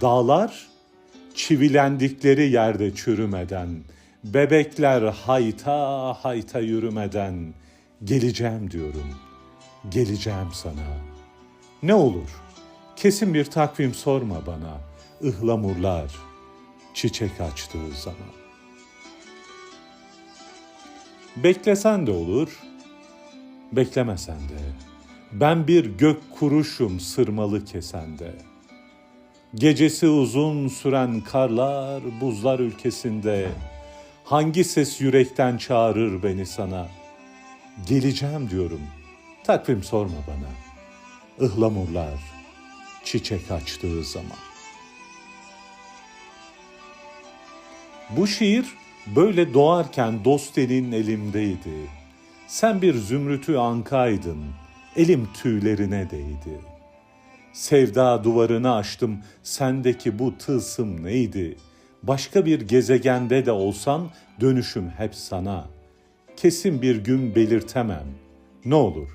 dağlar çivilendikleri yerde çürümeden, bebekler hayta hayta yürümeden, geleceğim diyorum, geleceğim sana. Ne olur, kesin bir takvim sorma bana, ıhlamurlar, çiçek açtığı zaman. Beklesen de olur, beklemesen de. Ben bir gök kuruşum sırmalı kesende. Gecesi uzun süren karlar buzlar ülkesinde. Hangi ses yürekten çağırır beni sana? Geleceğim diyorum. Takvim sorma bana. Ihlamurlar çiçek açtığı zaman. Bu şiir böyle doğarken Dosten'in elimdeydi. Sen bir zümrütü ankaydın, elim tüylerine değdi. Sevda duvarını açtım, sendeki bu tılsım neydi? Başka bir gezegende de olsan dönüşüm hep sana. Kesin bir gün belirtemem. Ne olur,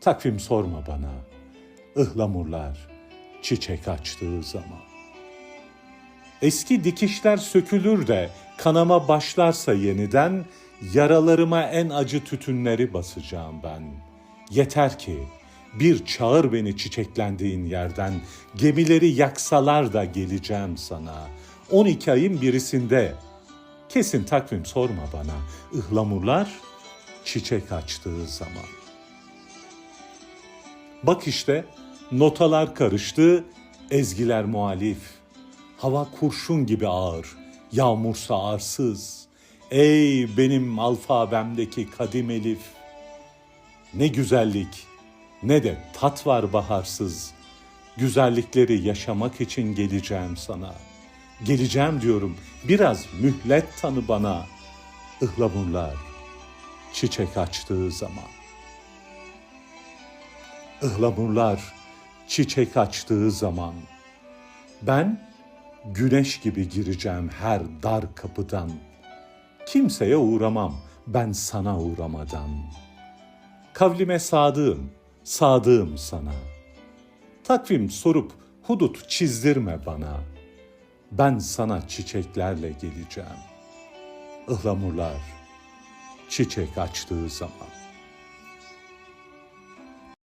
takvim sorma bana. Ihlamurlar çiçek açtığı zaman. Eski dikişler sökülür de kanama başlarsa yeniden yaralarıma en acı tütünleri basacağım ben. Yeter ki bir çağır beni çiçeklendiğin yerden gemileri yaksalar da geleceğim sana. 12 ayın birisinde kesin takvim sorma bana. Ihlamurlar çiçek açtığı zaman. Bak işte notalar karıştı, ezgiler muhalif. Hava kurşun gibi ağır, yağmursa arsız. Ey benim alfabemdeki kadim elif. Ne güzellik, ne de tat var baharsız. Güzellikleri yaşamak için geleceğim sana. Geleceğim diyorum, biraz mühlet tanı bana. Ihlamurlar çiçek açtığı zaman. Ihlamurlar çiçek açtığı zaman. Ben güneş gibi gireceğim her dar kapıdan. Kimseye uğramam ben sana uğramadan. Kavlime sadığım, sadığım sana. Takvim sorup hudut çizdirme bana. Ben sana çiçeklerle geleceğim. Ihlamurlar çiçek açtığı zaman.